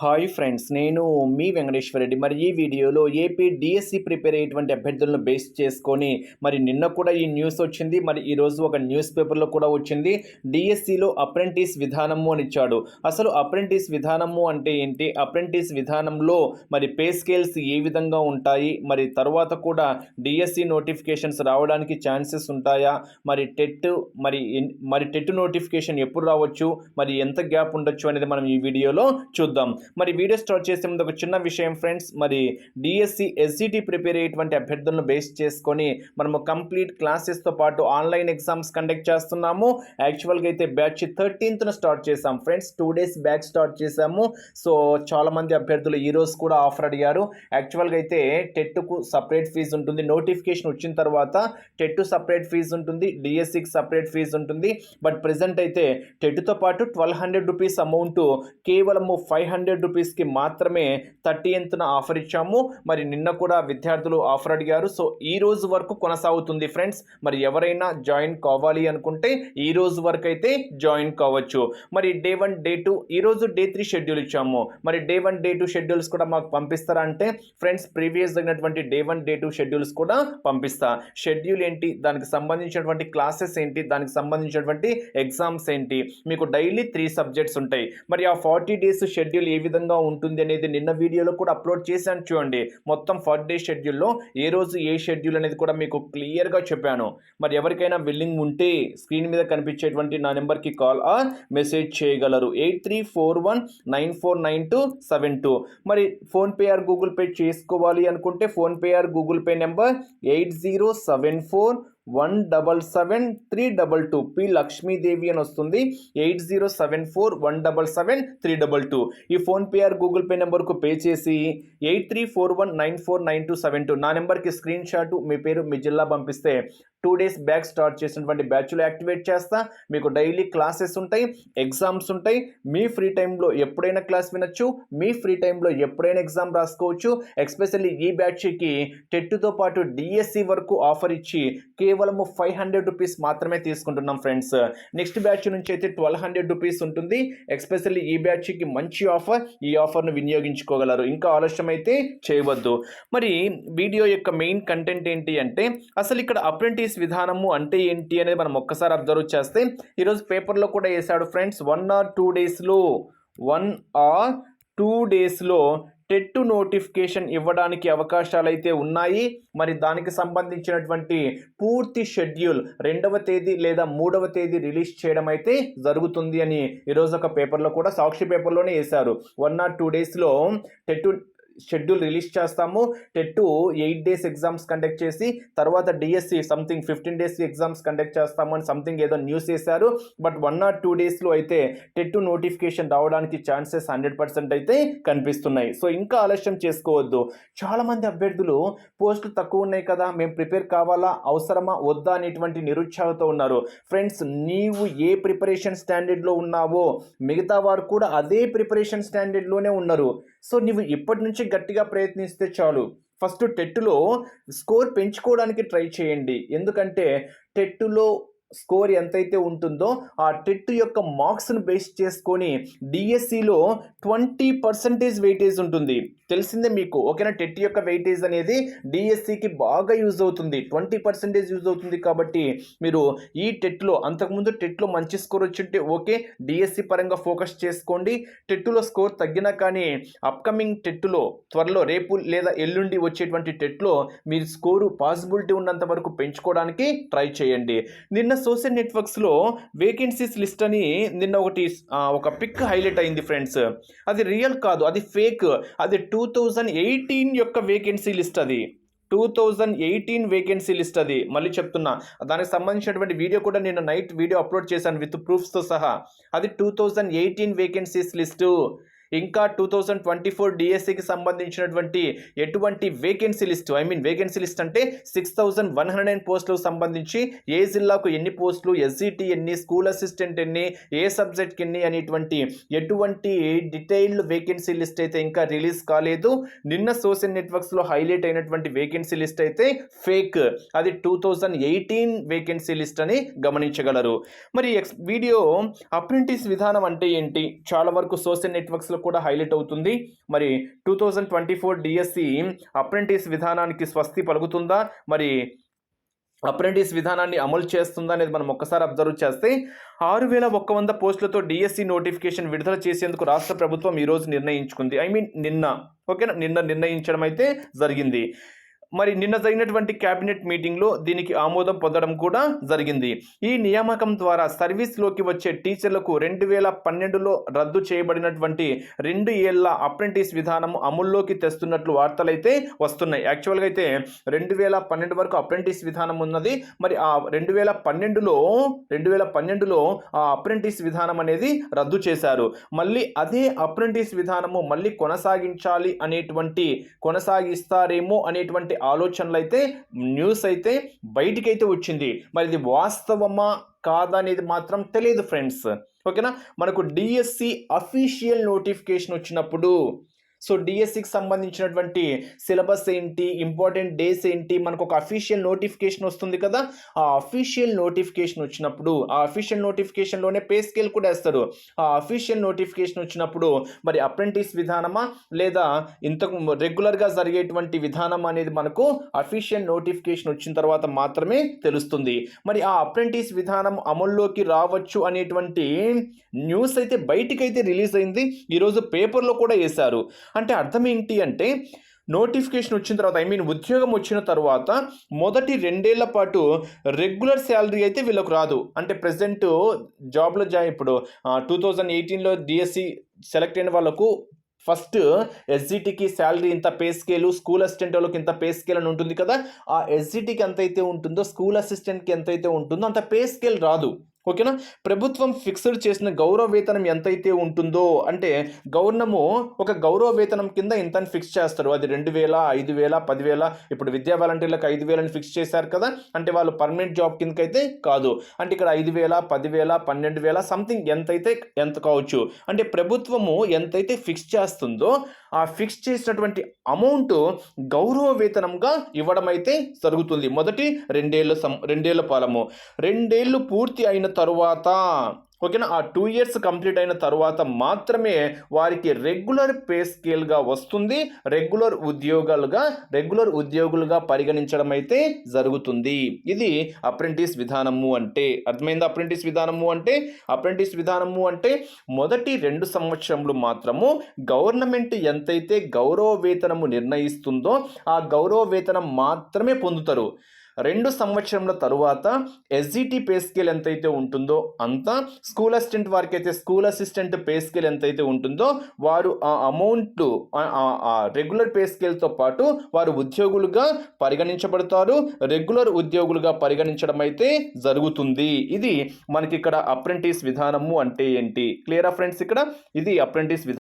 Hi friends నేను మీ వెంకటేశ్వర రెడ్డి. మరి ఈ వీడియోలో ఏపీ డిఎస్సి ప్రిపేర్ అయ్యేటువంటి అభ్యర్థులను బేస్ చేసుకొని మరి నిన్న కూడా ఈ న్యూస్ వచ్చింది మరి ఈరోజు ఒక న్యూస్ పేపర్లో కూడా వచ్చింది. డిఎస్సిలో అప్రెంటిస్ విధానము అని ఇచ్చాడు. అసలు అప్రెంటిస్ విధానము అంటే ఏంటి? అప్రెంటిస్ విధానంలో మరి పే స్కేల్స్ ఏ విధంగా ఉంటాయి? మరి తర్వాత కూడా డిఎస్సి నోటిఫికేషన్స్ రావడానికి ఛాన్సెస్ ఉంటాయా? మరి టెట్ మరి మరి టెట్ నోటిఫికేషన్ ఎప్పుడు రావచ్చు? మరి ఎంత గ్యాప్ ఉండొచ్చు అనేది మనం ఈ వీడియోలో చూద్దాం. మరి వీడియో స్టార్ట్ చేసే ముందు ఒక చిన్న విషయం ఫ్రెండ్స్ మరి డిఎస్సి ఎస్సిటి ప్రిపేర్ అయ్యేటువంటి అభ్యర్థులను బేస్ చేసుకొని మనము కంప్లీట్ క్లాసెస్తో పాటు ఆన్లైన్ ఎగ్జామ్స్ కండక్ట్ చేస్తున్నాము. యాక్చువల్గా అయితే బ్యాచ్ థర్టీన్త్న స్టార్ట్ చేసాం friends. Two days back start చేసాము సో చాలామంది అభ్యర్థులు ఈరోజు కూడా ఆఫర్ అడిగారు. యాక్చువల్గా అయితే టెట్కు సపరేట్ ఫీజు ఉంటుంది. నోటిఫికేషన్ వచ్చిన తర్వాత టెట్ సపరేట్ ఫీజు ఉంటుంది. డిఎస్సికి సపరేట్ ఫీజు ఉంటుంది. బట్ ప్రెసెంట్ అయితే టెట్తో పాటు ట్వెల్వ్ హండ్రెడ్ రూపీస్ అమౌంట్ కేవలము ఫైవ్ హండ్రెడ్ రూపీస్కి మాత్రమే థర్టీ ఎంత్న ఆఫర్ ఇచ్చాము. మరి నిన్న కూడా విద్యార్థులు ఆఫర్ అడిగారు. సో ఈ రోజు వరకు కొనసాగుతుంది ఫ్రెండ్స్. మరి ఎవరైనా జాయిన్ కావాలి అనుకుంటే ఈ రోజు వరకు అయితే జాయిన్ కావచ్చు. మరి డే వన్ డే టూ ఈ రోజు డే త్రీ షెడ్యూల్ ఇచ్చాము. మరి day one day two schedules కూడా మాకు పంపిస్తారా అంటే ఫ్రెండ్స్ ప్రీవియస్ జరిగినటువంటి day one day two schedules కూడా పంపిస్తా. షెడ్యూల్ ఏంటి? దానికి సంబంధించినటువంటి క్లాసెస్ ఏంటి? దానికి సంబంధించినటువంటి ఎగ్జామ్స్ ఏంటి? మీకు డైలీ త్రీ సబ్జెక్ట్స్ ఉంటాయి. మరి ఆ ఫార్టీ డేస్ షెడ్యూల్ ఏ విధంగా ఉంటుంది అనేది నిన్న వీడియోలో కూడా అప్లోడ్ చేశాను చూడండి. మొత్తం ఫర్ డే షెడ్యూల్లో ఏ రోజు ఏ షెడ్యూల్ అనేది కూడా మీకు క్లియర్గా చెప్పాను. మరి ఎవరికైనా బిల్లింగ్ ఉంటే స్క్రీన్ మీద కనిపించేటువంటి నా నెంబర్కి కాల్ ఆర్ మెసేజ్ చేయగలరు. Eight three four one nine four nine two seven two. మరి ఫోన్పే ఆర్ గూగుల్ పే చేసుకోవాలి అనుకుంటే PhonePe or Google Pay number eight zero seven four one double seven three double two. P Lakshmidevi అని వస్తుంది. Eight zero seven four one double seven three double two. ఈ PhonePe or Google pay నెంబర్కు pay చేసి eight three four one nine four nine two seven two. నా నెంబర్కి screen shot మీ పేరు మీ జిల్లా పంపిస్తే టూ డేస్ బ్యాక్ స్టార్ట్ చేసినటువంటి బ్యాచ్లు యాక్టివేట్ చేస్తా. మీకు డైలీ క్లాసెస్ ఉంటాయి ఎగ్జామ్స్ ఉంటాయి. మీ ఫ్రీ టైంలో ఎప్పుడైనా క్లాస్ వినొచ్చు మీ ఫ్రీ టైంలో ఎప్పుడైనా ఎగ్జామ్ రాసుకోవచ్చు. ఎస్పెషల్లీ ఈ బ్యాచ్కి టెట్తో పాటు డిఎస్సి వరకు ఆఫర్ ఇచ్చి కేవలము ఫైవ్ హండ్రెడ్ రూపీస్ మాత్రమే తీసుకుంటున్నాం ఫ్రెండ్స్. నెక్స్ట్ బ్యాచ్ నుంచి అయితే ట్వెల్వ్ హండ్రెడ్ రూపీస్ ఉంటుంది. ఎస్పెషల్లీ ఈ బ్యాచ్కి మంచి ఆఫర్ ఈ ఆఫర్ను వినియోగించుకోగలరు. ఇంకా ఆలస్యం అయితే చేయవద్దు. మరి వీడియో యొక్క మెయిన్ కంటెంట్ ఏంటి అంటే అసలు ఇక్కడ అప్రెంటిస్ విధానము అంటే ఏంటి అనేది మనం ఒక్కసారి అబ్జర్వ్ చేస్తే ఈరోజు పేపర్లో కూడా వేసాడు ఫ్రెండ్స్ వన్ ఆర్ టూ డేస్లో వన్ ఆర్ టూ డేస్లో టెట్ నోటిఫికేషన్ ఇవ్వడానికి అవకాశాలు అయితే ఉన్నాయి. మరి దానికి సంబంధించినటువంటి పూర్తి షెడ్యూల్ రెండవ తేదీ లేదా మూడవ తేదీ రిలీజ్ చేయడం అయితే జరుగుతుంది అని ఈరోజు ఒక పేపర్లో కూడా సాక్షి పేపర్లోనే వేశారు వన్ ఆర్ టూ డేస్లో టెట్ షెడ్యూల్ రిలీజ్ చేస్తాము. TET eight days exams conduct చేసి తర్వాత DSC something fifteen days exams conduct చేస్తాము అని సంథింగ్ ఏదో న్యూస్ చేశారు. బట్ వన్ ఆర్ టూ డేస్లో అయితే టెట్ నోటిఫికేషన్ రావడానికి ఛాన్సెస్ హండ్రెడ్ పర్సెంట్ అయితే కనిపిస్తున్నాయి. సో ఇంకా ఆలస్యం చేసుకోవద్దు. చాలామంది అభ్యర్థులు పోస్టులు తక్కువ ఉన్నాయి కదా మేము ప్రిపేర్ కావాలా అవసరమా వద్దా అనేటువంటి నిరుత్సాహంతో ఉన్నారు. ఫ్రెండ్స్ నీవు ఏ ప్రిపరేషన్ స్టాండర్డ్లో ఉన్నావో మిగతా వారు కూడా అదే ప్రిపరేషన్ స్టాండర్డ్లోనే ఉన్నారు. సో నువ్వు ఇప్పటి నుంచి గట్టిగా ప్రయత్నిస్తే చాలు. ఫస్ట్ టెట్టులో స్కోర్ పెంచుకోవడానికి ట్రై చేయండి. ఎందుకంటే టెట్టులో స్కోర్ ఎంతైతే ఉంటుందో ఆ టెట్ యొక్క మార్క్స్ను బేస్ చేసుకొని డిఎస్సిలో ట్వంటీ పర్సెంటేజ్ వెయిటేజ్ ఉంటుంది. తెలిసిందే మీకు? ఓకేనా? టెట్ యొక్క వెయిటేజ్ అనేది డిఎస్సికి బాగా యూజ్ అవుతుంది. ట్వంటీ పర్సెంటేజ్ యూజ్ అవుతుంది కాబట్టి మీరు ఈ టెట్లో అంతకుముందు టెట్లో మంచి స్కోర్ వచ్చింటే ఓకే డిఎస్సి పరంగా ఫోకస్ చేసుకోండి. టెట్లో స్కోర్ తగ్గినా కానీ అప్కమింగ్ టెట్లో త్వరలో రేపు లేదా ఎల్లుండి వచ్చేటువంటి టెట్లో మీరు స్కోరు పాసిబిలిటీ ఉన్నంత వరకు పెంచుకోవడానికి ట్రై చేయండి. నిన్న సోషల్ నెట్వర్క్స్లో వేకెన్సీస్ లిస్ట్ అని నిన్న ఒకటి ఒక పిక్ హైలైట్ అయింది ఫ్రెండ్స్. అది రియల్ కాదు అది ఫేక్. అది టూ థౌజండ్ ఎయిటీన్ యొక్క వేకెన్సీ లిస్ట్ అది. Two thousand eighteen vacancy list అది. మళ్ళీ చెప్తున్నా దానికి సంబంధించినటువంటి వీడియో కూడా నేను నైట్ వీడియో అప్లోడ్ చేశాను విత్ ప్రూఫ్స్తో సహా. అది two thousand eighteen vacancies list. ఇంకా టూ థౌజండ్ ట్వంటీ ఫోర్ డిఎస్సికి సంబంధించినటువంటి ఎటువంటి vacancy list I mean vacancy list అంటే six thousand one hundred and పోస్టులకు సంబంధించి ఏ జిల్లాకు ఎన్ని పోస్టులు ఎస్జిటి ఎన్ని స్కూల్ అసిస్టెంట్ ఎన్ని ఏ సబ్జెక్ట్కి ఎన్ని అనేటువంటి ఎటువంటి డీటెయిల్డ్ వేకెన్సీ లిస్ట్ అయితే ఇంకా రిలీజ్ కాలేదు. నిన్న సోషల్ నెట్వర్క్స్లో హైలైట్ అయినటువంటి వేకెన్సీ లిస్ట్ అయితే ఫేక్ అది two thousand eighteen vacancy list అని గమనించగలరు. మరి ఎక్స్ వీడియో అప్రెంటిస్ విధానం అంటే ఏంటి? చాలా వరకు సోషల్ నెట్వర్క్స్లో లో కూడా హైలైట్ అవుతుంది. మరి two thousand twenty four DSC apprentice విధానానికి స్వస్తి పలుకుతుందా? మరి అప్రెంటిస్ విధానాన్ని అమలు చేస్తుందా అనేది మనం ఒక్కసారి అబ్జర్వ్ చేస్తే ఆరు వేల ఒక్క వంద పోస్టులతో డిఎస్సి నోటిఫికేషన్ విడుదల చేసేందుకు రాష్ట్ర ప్రభుత్వం ఈరోజు నిర్ణయించుకుంది. ఐ మీన్ నిన్న. ఓకేనా? నిన్న నిర్ణయించడం అయితే జరిగింది. మరి నిన్న జరిగినటువంటి క్యాబినెట్ మీటింగ్లో దీనికి ఆమోదం పొందడం కూడా జరిగింది. ఈ నియామకం ద్వారా సర్వీస్లోకి వచ్చే టీచర్లకు రెండు వేల పన్నెండులో రద్దు చేయబడినటువంటి రెండు ఏళ్ళ అప్రెంటిస్ విధానం అమల్లోకి తెస్తున్నట్లు వార్తలైతే వస్తున్నాయి. యాక్చువల్గా అయితే రెండు వేల పన్నెండు వరకు అప్రెంటిస్ విధానం ఉన్నది. మరి ఆ రెండు వేల పన్నెండులో రెండు వేల పన్నెండులో ఆ అప్రెంటిస్ విధానం అనేది రద్దు చేశారు. మళ్ళీ అదే అప్రెంటిస్ విధానము మళ్ళీ కొనసాగించాలి అనేటువంటి కొనసాగిస్తారేమో అనేటువంటి ఆలోచనలు అయితే న్యూస్ అయితే బయటికైతే వచ్చింది. మరి ఇది వాస్తవమా కాదా అనేది మాత్రం తెలియదు ఫ్రెండ్స్. ఓకేనా? మనకు డిఎస్సి అఫీషియల్ నోటిఫికేషన్ వచ్చినప్పుడు సో డిఎస్సికి సంబంధించినటువంటి సిలబస్ ఏంటి ఇంపార్టెంట్ డేస్ ఏంటి మనకు ఒక అఫీషియల్ నోటిఫికేషన్ వస్తుంది కదా ఆ అఫీషియల్ నోటిఫికేషన్ వచ్చినప్పుడు ఆ అఫీషియల్ నోటిఫికేషన్లోనే పే స్కేల్ కూడా వేస్తారు. ఆ అఫీషియల్ నోటిఫికేషన్ వచ్చినప్పుడు మరి అప్రెంటిస్ విధానమా లేదా ఇంతకు రెగ్యులర్గా జరిగేటువంటి విధానం అనేది మనకు అఫీషియల్ నోటిఫికేషన్ వచ్చిన తర్వాత మాత్రమే తెలుస్తుంది. మరి ఆ అప్రెంటిస్ విధానం అమల్లోకి రావచ్చు అనేటువంటి న్యూస్ అయితే బయటికైతే రిలీజ్ అయింది. ఈరోజు పేపర్లో కూడా వేశారు. అంటే అర్థం ఏంటి అంటే నోటిఫికేషన్ వచ్చిన తర్వాత ఐ మీన్ ఉద్యోగం వచ్చిన తర్వాత మొదటి రెండేళ్ళ పాటు రెగ్యులర్ శాలరీ అయితే వీళ్ళకు రాదు. అంటే ప్రజెంట్ జాబ్లో జాయిన్ ఇప్పుడు టూ థౌజండ్ ఎయిటీన్లో డిఎస్సి సెలెక్ట్ అయిన వాళ్ళకు ఫస్ట్ ఎస్జిటికి శాలరీ ఇంత పే స్కేలు స్కూల్ అసిస్టెంట్ వాళ్ళకి ఇంత పే స్కేల్ అని ఉంటుంది కదా ఆ ఎస్జిటికి ఎంత అయితే ఉంటుందో స్కూల్ అసిస్టెంట్కి ఎంత అయితే ఉంటుందో అంత పే స్కేల్ రాదు. ఓకేనా? ప్రభుత్వం ఫిక్స్డ్ చేసిన గౌరవ వేతనం ఎంతైతే ఉంటుందో అంటే గవర్నము ఒక గౌరవ వేతనం కింద ఇంతని ఫిక్స్ చేస్తారు. అది రెండు వేల ఐదు వేల పదివేల ఇప్పుడు విద్యా వాలంటీర్లకు ఐదు వేలని ఫిక్స్ చేశారు కదా అంటే వాళ్ళు పర్మనెంట్ జాబ్ కిందకైతే కాదు. అంటే ఇక్కడ ఐదు వేల పదివేల పన్నెండు వేల సంథింగ్ ఎంతైతే ఎంత కావచ్చు. అంటే ప్రభుత్వము ఎంతైతే ఫిక్స్ చేస్తుందో ఆ ఫిక్స్ చేసినటువంటి అమౌంట్ గౌరవ వేతనంగా ఇవ్వడం అయితే జరుగుతుంది. మొదటి రెండేళ్ళ సం రెండేళ్ళ పాలము. రెండేళ్ళు పూర్తి అయిన తరువాత ఓకేనా? ఆ టూ ఇయర్స్ కంప్లీట్ అయిన తర్వాత మాత్రమే వారికి రెగ్యులర్ పే స్కేల్గా వస్తుంది. రెగ్యులర్ ఉద్యోగాలుగా రెగ్యులర్ ఉద్యోగులుగా పరిగణించడం అయితే జరుగుతుంది. ఇది అప్రెంటిస్ విధానము అంటే అర్థమైంది అప్రెంటిస్ విధానము అంటే? అప్రెంటిస్ విధానము అంటే మొదటి రెండు సంవత్సరములు మాత్రము గవర్నమెంట్ ఎంతైతే గౌరవ వేతనము నిర్ణయిస్తుందో ఆ గౌరవ వేతనం మాత్రమే పొందుతారు. రెండు సంవత్సరంల తరువాత ఎస్జిటి పే స్కేల్ ఎంతైతే ఉంటుందో అంత స్కూల్ అసిస్టెంట్ వారికి అయితే స్కూల్ అసిస్టెంట్ పే స్కేల్ ఎంతైతే ఉంటుందో వారు ఆ అమౌంట్ ఆ రెగ్యులర్ పే స్కేల్తో పాటు వారు ఉద్యోగులుగా పరిగణించబడతారు. రెగ్యులర్ ఉద్యోగులుగా పరిగణించడం అయితే జరుగుతుంది. ఇది మనకి ఇక్కడ అప్రెంటిస్ విధానము అంటే ఏంటి? క్లియరా ఫ్రెండ్స్ ఇక్కడ? ఇది అప్రెంటిస్ విధానం.